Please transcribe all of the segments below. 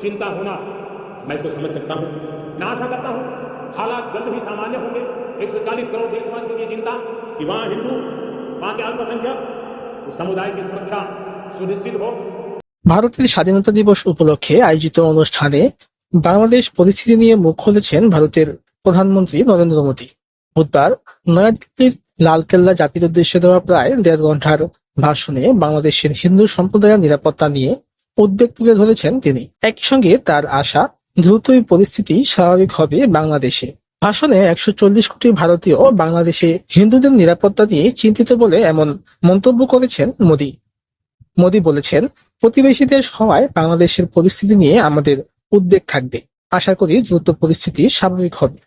चिंता होना मैं इसको समझ सकता हूं मैं आशा करता हूं हालात जल्द ही सामान्य होंगे 140 करोड़ देशवासियों की चिंता कि वहां हिंदू वहां के अल्पसंख्यक उस समुदाय की सुरक्षा सुनिश्चित हो ভারতের স্বাধীনতা দিবস উপলক্ষে আয়োজিত অনুষ্ঠানে বাংলাদেশ পরিস্থিতি নিয়ে মুখ খুলেছেন ভারতের প্রধানমন্ত্রী নরেন্দ্র মোদী বুধবার নয়াদিল্লির লালকেল্লা জাতির উদ্দেশ্যে দেওয়া প্রায় দেড় ঘন্টার ভাষণে বাংলাদেশের হিন্দু সম্প্রদায়ের নিরাপত্তা নিয়ে উদ্বেগ তুলে ধরেছেন তিনি। একই সঙ্গে তার আশা, দ্রুতই পরিস্থিতি স্বাভাবিক হবে বাংলাদেশে। ভাষণে একশো চল্লিশ কোটি ভারতীয় বাংলাদেশে হিন্দুদের নিরাপত্তা নিয়ে চিন্তিত বলে এমন মন্তব্য করেছেন মোদী। মোদী বলেছেন, প্রতিবেশী দেশ হওয়ায় বাংলাদেশের পরিস্থিতি নিয়ে আমাদের উদ্বেগ থাকবে। আশা করি দ্রুত পরিস্থিতি স্বাভাবিক হবে।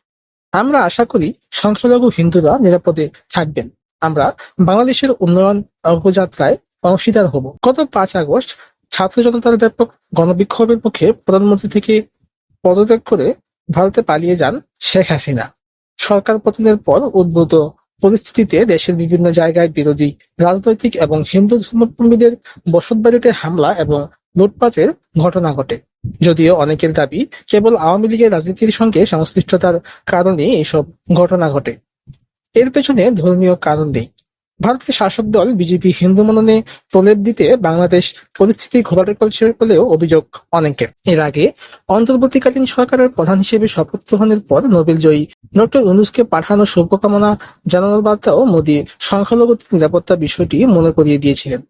আমরা আশা করি সংখ্যালঘু হিন্দুরা নিরাপদে থাকবেন। আমরা বাংলাদেশের উন্নয়ন অগ্রযাত্রায় অংশীদার হব। গত পাঁচ আগস্ট ছাত্র জনতার ব্যাপক গণবিক্ষোভের মুখে প্রধানমন্ত্রী থেকে পদত্যাগ করে ভারতে পালিয়ে যান শেখ হাসিনা। সরকার পতনের পর উদ্ভূত পরিস্থিতিতে দেশের বিভিন্ন জায়গায় বিরোধী রাজনৈতিক এবং হিন্দু ধর্মকর্মীদের বসতবাড়িতে হামলা এবং লুটপাটের ঘটনা ঘটে। যদিও অনেকের দাবি, কেবল আওয়ামী লীগের রাজনীতির সঙ্গে সংশ্লিষ্টতার কারণে এসব ঘটনা ঘটে। এর পেছনে ধর্মীয় কারণ নেই। ভারতের শাসক দল বিজেপি হিন্দু মননে প্রলেপ দিতে বাংলাদেশ পরিস্থিতি ঘোলাটে করছে বলেও অভিযোগ অনেকের। এর আগে অন্তর্বর্তীকালীন সরকারের প্রধান হিসেবে শপথ গ্রহণের পর নোবেল জয়ী ডক্টর ইউনুসকে পাঠানো শুভকামনা জানানোর বার্তাও মোদী সংখ্যালঘু নিরাপত্তা বিষয়টি মনে করিয়ে দিয়েছিলেন।